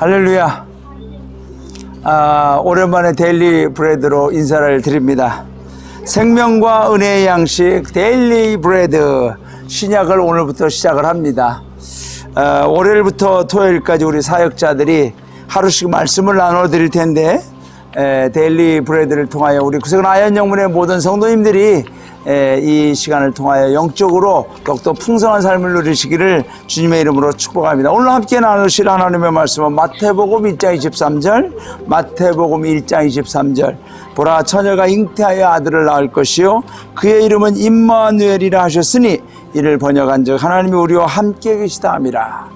할렐루야. 아, 오랜만에 데일리 브레드로 인사를 드립니다. 생명과 은혜의 양식 데일리 브레드 신약을 오늘부터 시작을 합니다. 어, 월요일부터 토요일까지 우리 사역자들이 하루씩 말씀을 나눠 드릴 텐데 에, 데일리 브레드를 통하여 우리 구세군 아연 영문의 모든 성도님들이 에, 이 시간을 통하여 영적으로 더욱더 풍성한 삶을 누리시기를 주님의 이름으로 축복합니다. 오늘 함께 나누실 하나님의 말씀은 마태복음 1장 23절, 마태복음 1장 23절. 보라 처녀가 잉태하여 아들을 낳을 것이요 그의 이름은 임마누엘이라 하셨으니 이를 번역한즉 하나님이 우리와 함께 계시다 함이라.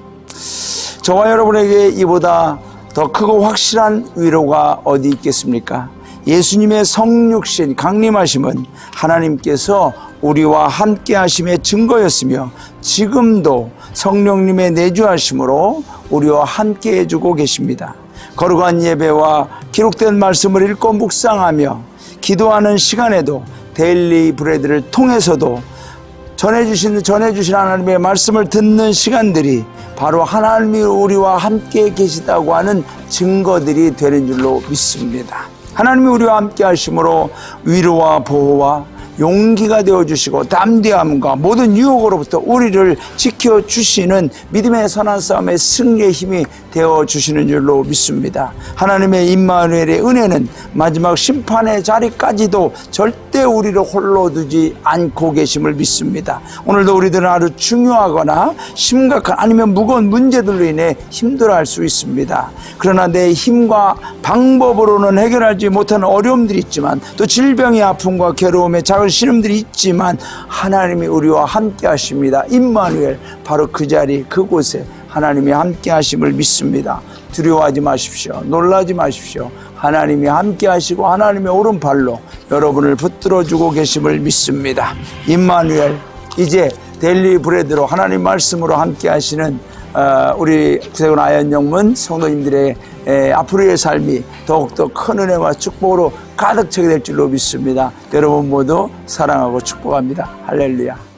저와 여러분에게 이보다 더 크고 확실한 위로가 어디 있겠습니까? 예수님의 성육신 강림하심은 하나님께서 우리와 함께 하심의 증거였으며 지금도 성령님의 내주하심으로 우리와 함께 해주고 계십니다. 거룩한 예배와 기록된 말씀을 읽고 묵상하며 기도하는 시간에도 데일리 브레드를 통해서도 전해주신 전해주신 하나님의 말씀을 듣는 시간들이 바로 하나님이 우리와 함께 계시다고 하는 증거들이 되는 줄로 믿습니다. 하나님이 우리와 함께 하심으로 위로와 보호와 용기가 되어 주시고 담대함과 모든 유혹으로부터 우리를 지켜 주시는 믿음의 선한 싸움의 승리의 힘이 되어 주시는 줄로 믿습니다. 하나님의 임마누엘의 은혜는 마지막 심판의 자리까지도 절대 우리를 홀로 두지 않고 계심을 믿습니다. 오늘도 우리들은 아주 중요하거나 심각한 아니면 무거운 문제들로 인해 힘들어할 수 있습니다. 그러나 내 힘과 방법으로는 해결하지 못하는 어려움들이 있지만 또 질병의 아픔과 괴로움의 작은 신음들이 있지만 하나님이 우리와 함께 하십니다. 임마누엘 바로 그 자리 그곳에 하나님이 함께 하심을 믿습니다. 두려워하지 마십시오. 놀라지 마십시오. 하나님이 함께 하시고 하나님의 오른발로 여러분을 붙들어 주고 계심을 믿습니다. 임마누엘 이제 데일리 브레드로 하나님 말씀으로 함께 하시는 어, 우리 구세군 아연 영문 성도님들의 에, 앞으로의 삶이 더욱더 큰 은혜와 축복으로 가득 차게 될 줄로 믿습니다. 여러분 모두 사랑하고 축복합니다. 할렐루야.